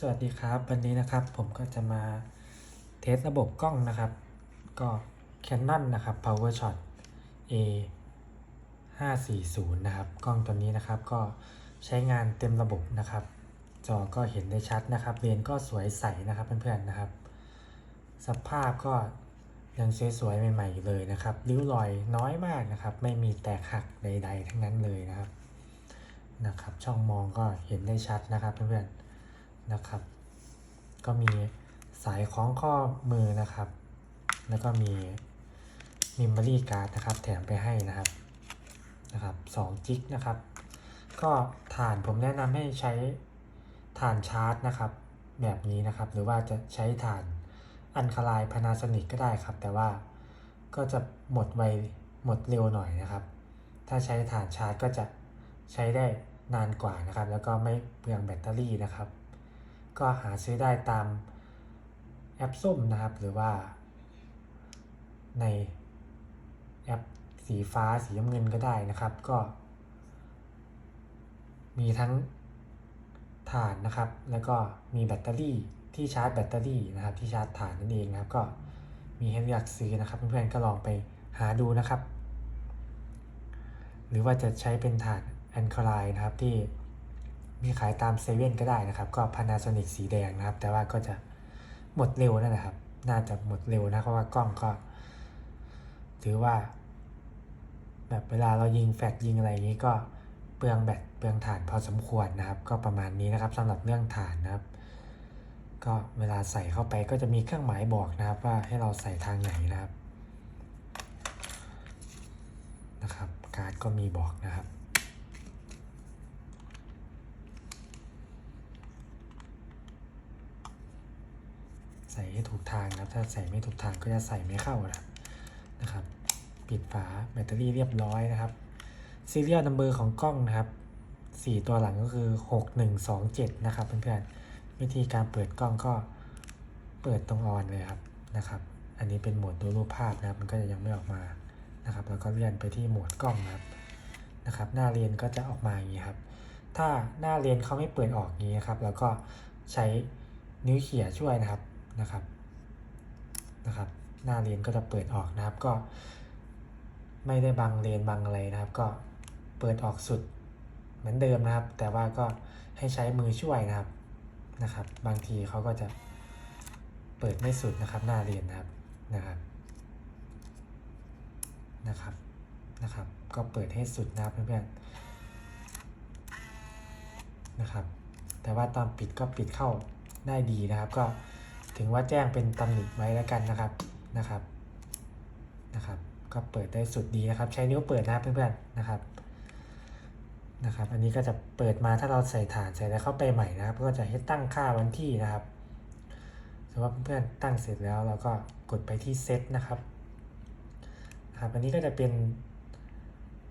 สวัสดีครับ วันนี้นะครับผมก็จะมาเทสระบบกล้องนะครับ ก็ Canon นะครับ PowerShot A 540นะครับ กล้องตัวนี้นะครับก็ใช้งานเต็มระบบนะครับ จอก็เห็นได้ชัดนะครับเลนก็สวยใสนะครับเพื่อนๆนะครับ สภาพก็ยังสวยๆใหม่ๆอยู่เลยนะครับริ้วรอยน้อยมากนะครับ ไม่มีแตกหักใด ๆ ทั้งนั้นเลยนะครับนะครับ ช่องมองก็เห็นได้ชัดนะครับเพื่อนๆ นะครับ ก็มีสายคล้องข้อมือนะครับ แล้วก็มี Memory Card นะครับ แถมไปให้นะครับนะครับ2จิกนะครับ ก็ฐานผมแนะนำให้ใช้ฐานชาร์จนะครับ แบบนี้นะครับ หรือว่าจะใช้ฐานอันคลายพานาโซนิกก็ได้ครับ แต่ว่าก็จะหมดไวหมดเร็วหน่อยนะครับ ถ้าใช้ฐานชาร์จก็จะใช้ได้นานกว่านะครับ แล้วก็ไม่เปลืองแบตเตอรี่นะครับ ก็หาซื้อได้ตามแอปส้มนะครับ หรือว่า ในแอปสีฟ้าสีน้ำเงินก็ได้นะครับ ก็ มีทั้งฐานนะครับ แล้วก็มีแบตเตอรี่ที่ชาร์จแบตเตอรี่นะครับ ที่ชาร์จฐานนั่นเองนะครับ ก็มีให้เลือกซื้อนะครับ เพื่อนๆก็ลองไปหาดูนะครับ หรือว่าจะใช้เป็นฐานแอนคลายนะครับที่ มีขายตามเซเว่นก็ได้นะครับ ก็ Panasonic สีแดงนะครับ แต่ว่าก็จะหมดเร็วนั่นแหละครับ น่าจะหมดเร็วนะ เพราะว่ากล้องก็ ถือว่า แบบเวลาเรายิงแฟลชยิงอะไรอย่างนี้ก็เปลืองแบตเปลืองฐานพอสมควรนะครับ ก็ประมาณนี้นะครับสำหรับเรื่องฐานนะครับ ก็เวลาใส่เข้าไปก็จะมีเครื่องหมายบอกนะครับ ว่าให้เราใส่ทางไหนนะครับ นะครับ การ์ดก็มีบอกนะครับ ใส่ให้ถูกทางนะครับ ถ้าใส่ไม่ถูกทางก็จะใส่ไม่เข้านะครับนะครับ ปิดฝาแบตเตอรี่เรียบร้อยนะครับซีเรียลนัมเบอร์ของกล้องนะครับ 4 ตัวหลังก็คือ 6127 นะครับเพื่อนๆวิธีการเปิดกล้องก็เปิดตรงออนเลยครับนะครับ อันนี้เป็นโหมดดูรูปภาพนะครับ มันก็จะยังไม่ออกมานะครับ แล้วก็เลื่อนไปที่โหมดกล้องนะครับนะครับ หน้าเรียนก็จะออกมาอย่างนี้ครับ ถ้าหน้าเรียนเขาไม่เปิดออกอย่างนี้ครับ แล้วก็ใช้นิ้วเขี่ยช่วยนะครับ นะครับนะครับ หน้าเรียนก็จะเปิดออกนะครับก็ ไม่ได้บังเลนบังอะไรนะครับ ก็เปิดออกสุดเหมือนเดิมนะครับ แต่ว่าก็ให้ใช้มือช่วยนะครับนะครับ บางทีเขาก็จะเปิดไม่สุดนะครับ หน้าเรียนนะครับนะครับนะครับนะครับ ก็เปิดให้สุดนะครับเพื่อนๆนะครับ แต่ว่าตอนปิดก็ปิดเข้าได้ดีนะครับ ก็ ถึงว่าแจ้งเป็นตำหนิไว้แล้วกันนะครับนะครับนะครับ ก็เปิดได้สุดดีนะครับ ใช้นิ้วเปิดนะครับเพื่อนๆนะครับนะครับ อันนี้ก็จะเปิดมาถ้าเราใส่ฐานใส่แล้วเข้าไปใหม่นะครับ ก็จะให้ตั้งค่าวันที่นะครับสมมติว่าเพื่อนๆตั้งเสร็จแล้วเราก็กดไปที่เซตนะครับนะครับ อันนี้ก็จะเป็น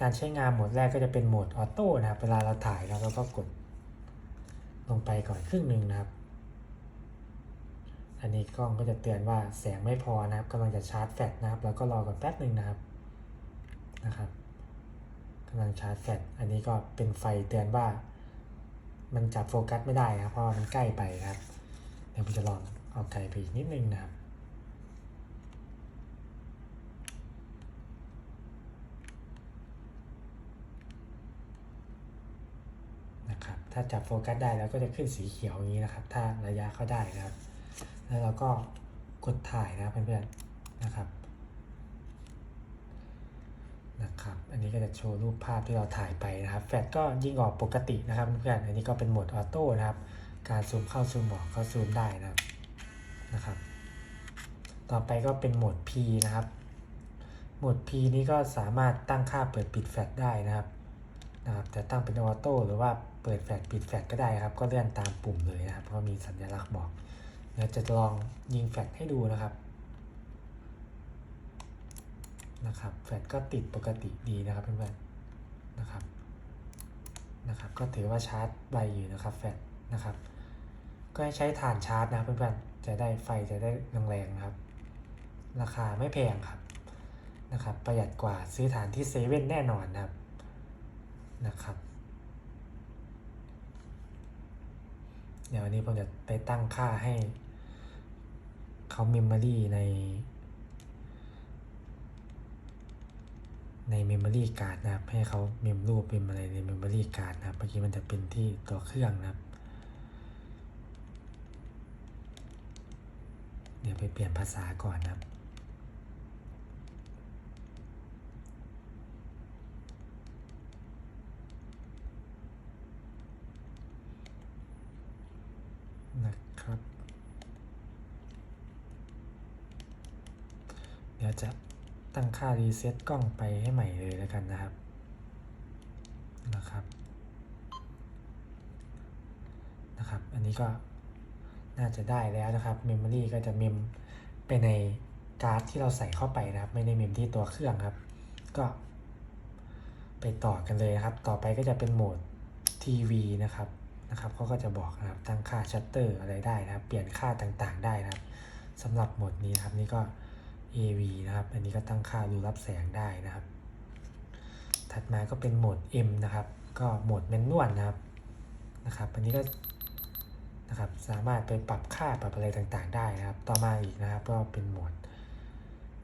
การใช้งานโหมดแรกก็จะเป็นโหมดออโต้นะครับ เวลาเราถ่ายแล้วเราก็กดลงไปก่อนครึ่งหนึ่งนะครับ อันนี้กล้องก็จะเตือนว่าแสงไม่พอนะครับกำลังจะชาร์จแฟลชนะครับ แล้วก็รอก่อนแป๊บหนึ่งนะครับนะครับกำลังชาร์จแฟลชอันนี้ก็เป็นไฟเตือนว่า มันจับโฟกัสไม่ได้นะครับเพราะมันใกล้ไปครับเดี๋ยวผมจะลองเอาไกลไปอีกนิดนึงนะครับนะครับ ถ้าจับโฟกัสได้แล้วก็จะขึ้นสีเขียวอย่างนี้นะครับ ถ้าระยะเข้าได้นะครับ แล้วเราก็กดถ่ายนะเพื่อนๆนะครับนะครับ อันนี้ก็จะโชว์รูปภาพที่เราถ่ายไปนะครับ แฟลชก็ยิงออกปกตินะครับเพื่อนๆอันนี้ก็เป็นโหมดออโต้นะครับ การซูมเข้าซูมออกก็ซูมได้นะครับนะครับ ต่อไปก็เป็นโหมด P นะครับ โหมด P นี้ก็สามารถตั้งค่าเปิดปิดแฟลชได้นะครับนะครับจะตั้งเป็นออโต้หรือว่าเปิดแฟลชปิดแฟลชก็ได้ครับ ก็เลื่อนตามปุ่มเลยนะครับเพราะมีสัญลักษณ์บอก เดี๋ยวจะลองยิงแฟลชให้ดูนะครับนะครับแฟลชก็ติดปกติดีนะครับเพื่อนๆนะครับนะครับ ก็ถือว่าชาร์จไวอยู่นะครับแฟลชนะครับ ก็ให้ใช้ฐานชาร์จนะเพื่อนๆจะได้ไฟจะได้แรงๆนะครับ ราคาไม่แพงครับนะครับ ประหยัดกว่าซื้อฐานที่เซเว่นแน่นอนนะครับนะครับเดี๋ยววันนี้ผมจะไปตั้งค่าให้ เขาเมมโมรีใน ในเมมโมรีการ์ดนะครับ ให้เขาเมมรูปเมมอะไรในเมมโมรีการ์ดนะครับเมื่อกี้มันจะเป็นที่ตัวเครื่องนะครับ เดี๋ยวไปเปลี่ยนภาษาก่อนนะครับนะครับ ดี๋ยวจะตั้งค่ารีเซ็ตกล้องไปให้ใหม่เลยแล้วกันนะครับนะครับนะครับ อันนี้ก็น่าจะได้แล้วนะครับเมมโมรีก็จะเมมไปในการ์ดที่เราใส่เข้าไปนะครับ ไม่ได้เมมที่ตัวเครื่องครับ ก็ไปต่อกันเลยนะครับ ต่อไปก็จะเป็นโหมดทีวีนะครับนะครับเขาก็จะบอกนะครับตั้งค่าชัตเตอร์อะไรได้นะครับ เปลี่ยนค่าต่างๆได้นะครับสำหรับโหมดนี้ครับนี่ก็ AV นะครับ อันนี้ก็ตั้งค่ารูรับแสงได้นะครับ ถัดมาก็เป็นโหมด M นะครับ ก็โหมดแมนนวลนะครับ นะครับ อันนี้ก็นะครับ สามารถไปปรับค่าปรับอะไรต่างๆ ได้นะครับ ต่อมาอีกนะครับ ก็เป็นโหมด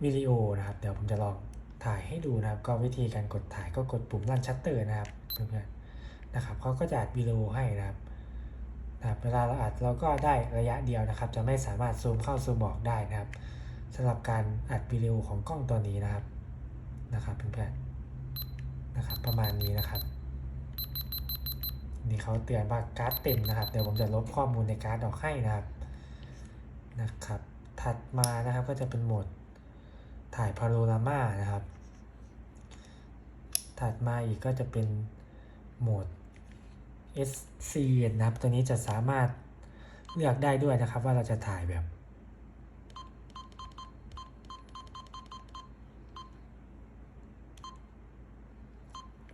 วิดีโอนะครับ เดี๋ยวผมจะลองถ่ายให้ดูนะครับ ก็วิธีการกดถ่ายก็กดปุ่มลั่นชัตเตอร์นะครับเพื่อนๆนะครับเขาก็จะอัดวิดีโอให้นะครับนะครับเวลาเราอัดเราก็ได้ระยะเดียวนะครับ จะไม่สามารถซูมเข้าซูมออกได้นะครับ สำหรับการอัดวิดีโอของกล้องตัวนี้นะครับนะครับเพื่อนๆนะครับประมาณนี้นะครับนี่เขาเตือนว่าการ์ดเต็มนะครับ เดี๋ยวผมจะลบข้อมูลในการ์ดออกให้นะครับนะครับ ถัดมานะครับก็จะเป็นโหมดถ่ายพาโนรามานะครับ ถัดมาอีกก็จะเป็นโหมด SC นะครับ ตัวนี้จะสามารถเลือกได้ด้วยนะครับว่าเราจะถ่ายแบบ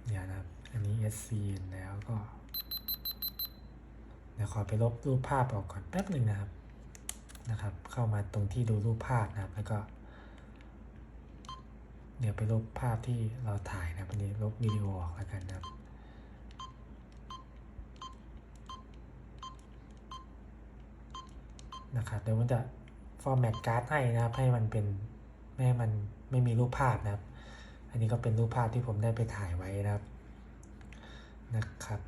เดี๋ยวนะครับ PSC แล้วก็เดี๋ยวขอไปลบรูปภาพออกก่อนแป๊บหนึ่งนะครับนะครับ เข้ามาตรงที่ดูรูปภาพนะครับ แล้วก็ เดี๋ยวไปลบภาพที่เราถ่ายนะครับอันนี้ลบวิดีโอออกแล้วกันนะครับนะครับเดี๋ยวมันจะฟอร์แมตการ์ดให้นะครับ ให้มันเป็นไม่ให้มันไม่มีรูปภาพนะครับ อันนี้ก็เป็นรูปภาพที่ผมได้ไปถ่ายไว้นะครับ นะครับ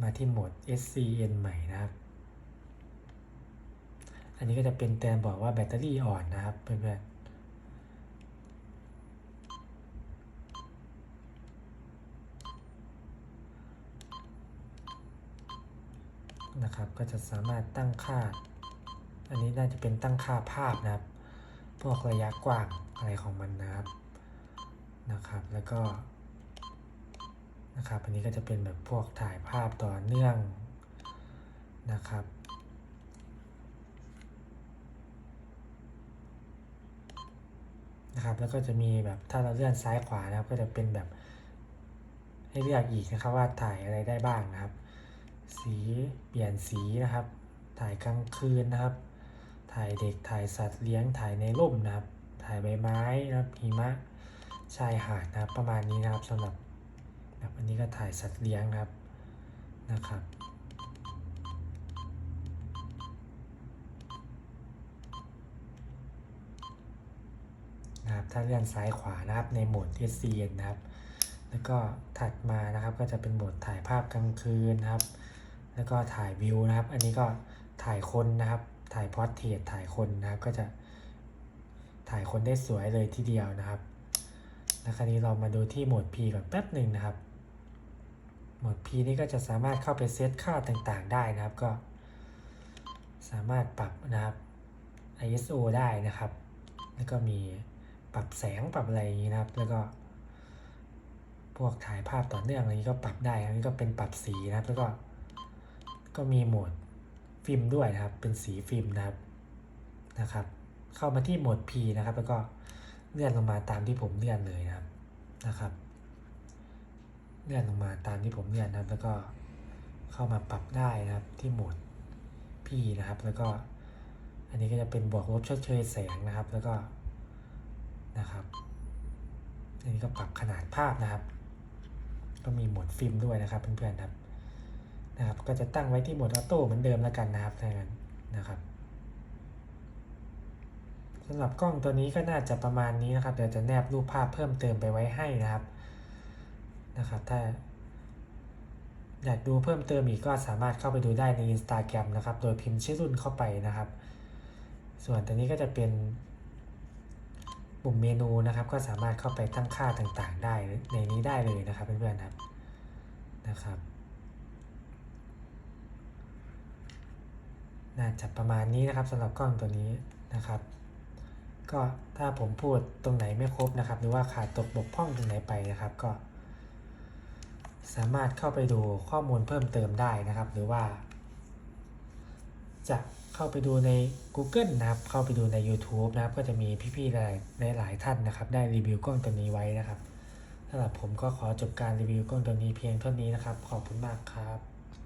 มาที่โหมด SCN ใหม่นะครับ อันนี้ก็จะเป็นเตือนบอกว่าแบตเตอรี่อ่อนนะครับเพื่อนๆนะครับก็จะสามารถตั้งค่า อันนี้น่าจะเป็นตั้งค่าภาพนะครับ พวกระยะกว้างอะไรของมันนะครับนะครับ แล้วก็ นะครับ อันนี้ก็จะเป็นแบบพวกถ่ายภาพต่อเนื่องนะครับ นะครับ แล้วก็จะมีแบบถ้าเราเลื่อนซ้ายขวานะครับ ก็จะเป็นแบบให้เลือกอีกนะครับว่าถ่ายอะไรได้บ้างนะครับ สีเปลี่ยนสีนะครับ ถ่ายกลางคืนนะครับ ถ่ายเด็กถ่ายสัตว์เลี้ยงถ่ายในร่มนะครับ ถ่ายใบไม้นะครับหิมะชายหาดนะครับประมาณนี้นะครับสำหรับ แบบอันนี้ก็ถ่ายสัตว์เลี้ยงครับนะครับนะครับ ถ้าเลื่อนซ้ายขวานะครับในโหมด SCN นะครับ แล้วก็ถัดมานะครับก็จะเป็นโหมดถ่ายภาพกลางคืนนะครับ แล้วก็ถ่ายวิวนะครับ อันนี้ก็ถ่ายคนนะครับ ถ่ายพอร์เทรตถ่ายคนนะครับ ก็จะถ่ายคนได้สวยเลยทีเดียวนะครับ แล้วคราวนี้เรามาดูที่โหมด P ก่อนแป๊บหนึ่งนะครับ หมด P นี่ก็จะสามารถเข้าไปเซตค่าต่างๆ ได้นะครับ ก็ สามารถปรับนะครับ ISO ได้นะครับ แล้วก็มีปรับแสงปรับอะไรอย่างนี้นะครับ แล้วก็ พวกถ่ายภาพต่อเนื่องอะไรนี้ก็ปรับได้อันนี้ก็เป็นปรับสีนะครับ แล้วก็ ก็มีโหมดฟิล์มด้วยนะครับ เป็นสีฟิล์มนะครับ นะครับ เข้ามาที่โหมด P นะครับ แล้วก็เลื่อนลงมาตามที่ผมเลื่อนเลยนะครับ นะครับ เลื่อนลงมาตามที่ผมเลื่อนนะครับ แล้วก็เข้ามาปรับได้นะครับที่โหมด P นะครับ แล้วก็อันนี้ก็จะเป็นบวกลบชดเชยแสงนะครับ แล้วก็นะครับอันนี้ก็ปรับขนาดภาพนะครับ ก็มีโหมดฟิล์มด้วยนะครับเพื่อนๆครับนะครับ ก็จะตั้งไว้ที่โหมดออโต้เหมือนเดิมแล้วกันนะครับถ้างั้นนะครับสำหรับกล้องตัวนี้ก็น่าจะประมาณนี้นะครับ เดี๋ยวจะแนบรูปภาพเพิ่มเติมไปไว้ให้นะครับ นะครับถ้าอยากดูเพิ่มเติมอีกก็สามารถเข้าไปดูได้ใน Instagram นะครับ โดยพิมพ์ชื่อรุ่นเข้าไปนะครับ ส่วนตัวนี้ก็จะเป็นปุ่มเมนูนะครับ ก็สามารถเข้าไปตั้งค่าต่างๆ ได้ในนี้ได้เลยนะครับเพื่อนๆครับนะครับ น่าจะประมาณนี้นะครับสำหรับกล้องตัวนี้นะครับ ก็ถ้าผมพูดตรงไหนไม่ครบนะครับ หรือว่าขาดตกบกพร่องตรงไหนไปนะครับ ก็ สามารถเข้าไปดูข้อมูลเพิ่มเติมได้นะครับ หรือว่า จะเข้าไปดูใน Google นะครับ เข้าไปดูใน YouTube นะครับ ก็จะมีพี่ๆหลายหลายท่านนะครับ ได้รีวิวกล้องตัวนี้ไว้นะครับสำหรับผมก็ขอจบการรีวิวกล้องตัวนี้เพียงเท่านี้นะครับ ขอบคุณมากครับ